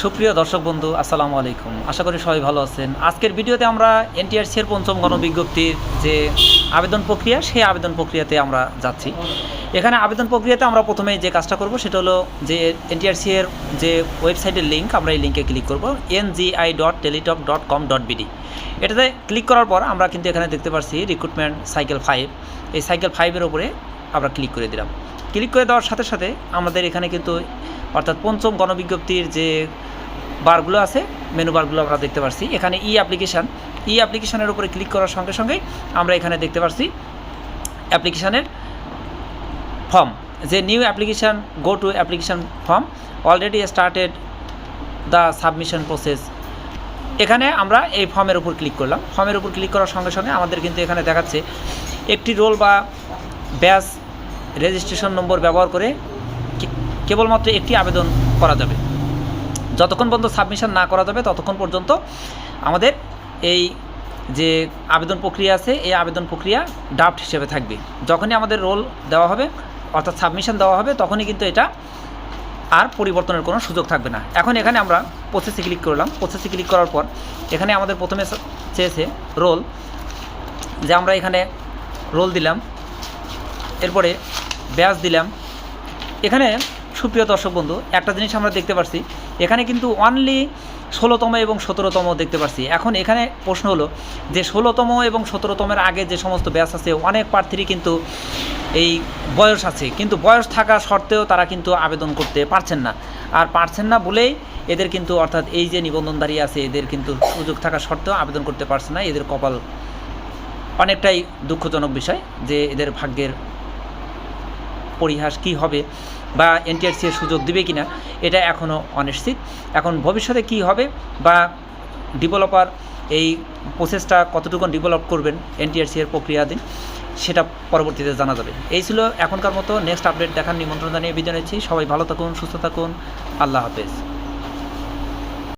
সুপ্রিয় দর্শক বন্ধু, আসসালামু আলাইকুম। আশা করি সবাই ভালো আছেন। আজকের ভিডিওতে আমরা এনটিআরসি এর পঞ্চম গণবিজ্ঞপ্তির যে আবেদন প্রক্রিয়া, সেই আবেদন প্রক্রিয়াতে আমরা যাচ্ছি। এখানে আবেদন প্রক্রিয়াতে আমরা প্রথমে যে কাজটা করব, সেটা হলো যে এনটিআরসি এর যে ওয়েবসাইটের লিঙ্ক আমরা এই লিঙ্কে ক্লিক করব NGI dot Teletalk dot com dot BD এটাতে ক্লিক করার পর আমরা কিন্তু এখানে দেখতে পাচ্ছি রিক্রুটমেন্ট সাইকেল ফাইভ এই সাইকেল ফাইভের ওপরে আমরা ক্লিক করে দিলাম। ক্লিক করে দেওয়ার সাথে সাথে আমাদের এখানে কিন্তু, অর্থাৎ পঞ্চম গণবিজ্ঞপ্তির যে বারগুলো আছে মেনু বারগুলো আমরা দেখতে পাচ্ছি এখানে ই অ্যাপ্লিকেশান ই অ্যাপ্লিকেশানের উপরে ক্লিক করার সঙ্গে সঙ্গেই আমরা এখানে দেখতে পাচ্ছি অ্যাপ্লিকেশানের ফর্ম যে new application go to application form already started the submission process এখানে আমরা এই ফর্মের উপর ক্লিক করলাম। ফর্মের উপর ক্লিক করার সঙ্গে সঙ্গে আমাদের কিন্তু এখানে দেখাচ্ছে একটি রোল বা ব্যাস রেজিস্ট্রেশন নম্বর ব্যবহার করে কেবলমাত্র একটি আবেদন করা যাবে। যতক্ষণ পর্যন্ত সাবমিশন না করা যাবে, ততক্ষণ পর্যন্ত আমাদের এই যে আবেদন প্রক্রিয়া আছে, এই আবেদন প্রক্রিয়া ড্রাফট হিসেবে থাকবে। যখনই আমাদের রোল দেওয়া হবে, অর্থাৎ সাবমিশন দেওয়া হবে, তখনই কিন্তু এটা আর পরিবর্তনের কোনো সুযোগ থাকবে না। এখন এখানে আমরা প্রসেসে ক্লিক করলাম। প্রসেসে ক্লিক করার পর এখানে আমাদের প্রথমে চেয়েছে রোল যে আমরা এখানে রোল দিলাম। এরপরে ব্যাস দিলাম। এখানে সুপ্রিয় দর্শক বন্ধু, একটা জিনিস আমরা দেখতে পাচ্ছি এখানে কিন্তু অনলি ষোলোতম এবং সতেরোতম দেখতে পাচ্ছি এখন এখানে প্রশ্ন হলো যে ষোলোতম এবং সতেরোতমের আগে যে সমস্ত ব্যাস আছে, অনেক প্রার্থীরই কিন্তু এই বয়স আছে। কিন্তু বয়স থাকা সত্ত্বেও তারা কিন্তু আবেদন করতে পারছেন না। আর পারছেন না বলেই এদের কিন্তু অর্থাৎ এই যে নিবন্ধনধারী আছে, এদের কিন্তু সুযোগ থাকা সত্ত্বেও আবেদন করতে পারছে না। এদের কপাল অনেকটাই দুঃখজনক বিষয় যে এদের ভাগ্যের পরিহাস কি হবে বা এনটিআরসি এর সুযোগ দিবে কিনা, এটা এখনও অনিশ্চিত। এখন ভবিষ্যতে কি হবে বা ডেভেলপার এই প্রসেসটা কতটুকু ডেভেলপ করবেন এনটিআরসি এর প্রক্রিয়াধীন সেটা পরবর্তীতে জানা যাবে। এই ছিল এখনকার মতো। নেক্সট আপডেট দেখার নিমন্ত্রণ জানিয়ে বিদায় নিচ্ছি। সবাই ভালো থাকুন, সুস্থ থাকুন। আল্লাহ হাফেজ।